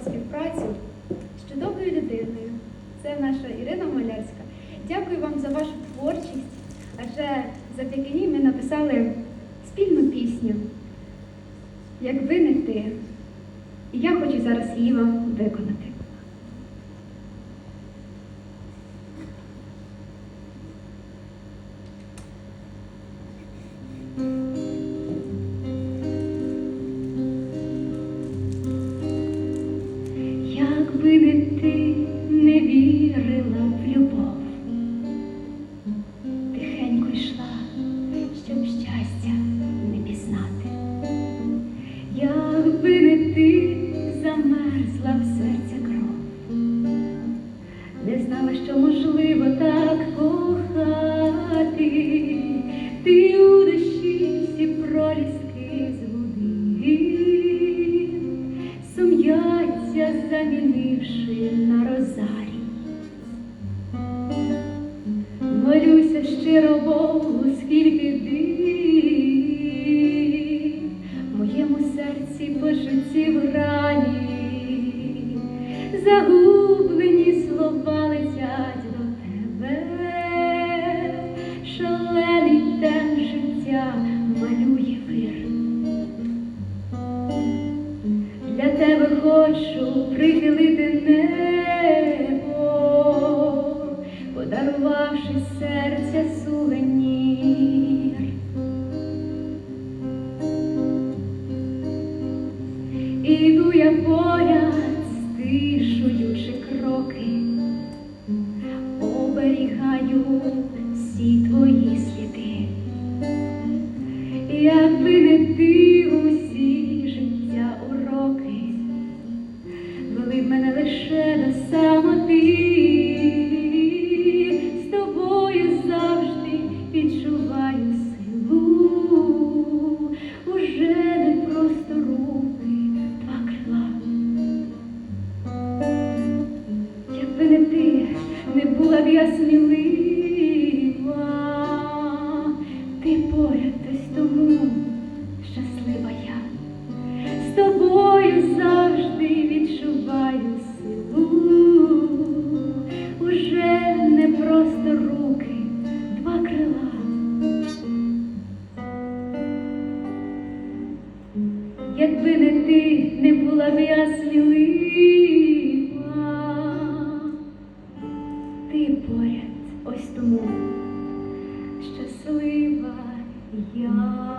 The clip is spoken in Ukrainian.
співпрацю з чудовою людиною. Це наша Ірина Малярська. Дякую вам за вашу творчість, адже завдяки ній ми написали спільну пісню, як ви. І я хочу зараз її вам виконати. Якби ти не вірила замінивши на розарі. Молюся щиро Богу, скільки див в моєму серці почуттів в грані, загублені слова летять хочу прихилити небо, подарувавши серця сувенір. Іду я поряд, стишуючи кроки, оберігаю всі твої я смілива, ти поряд десь тому щаслива я, з тобою завжди відчуваю силу, уже не просто руки, два крила. Якби не ти не була б я смілива, ти поряд ось тому щаслива я.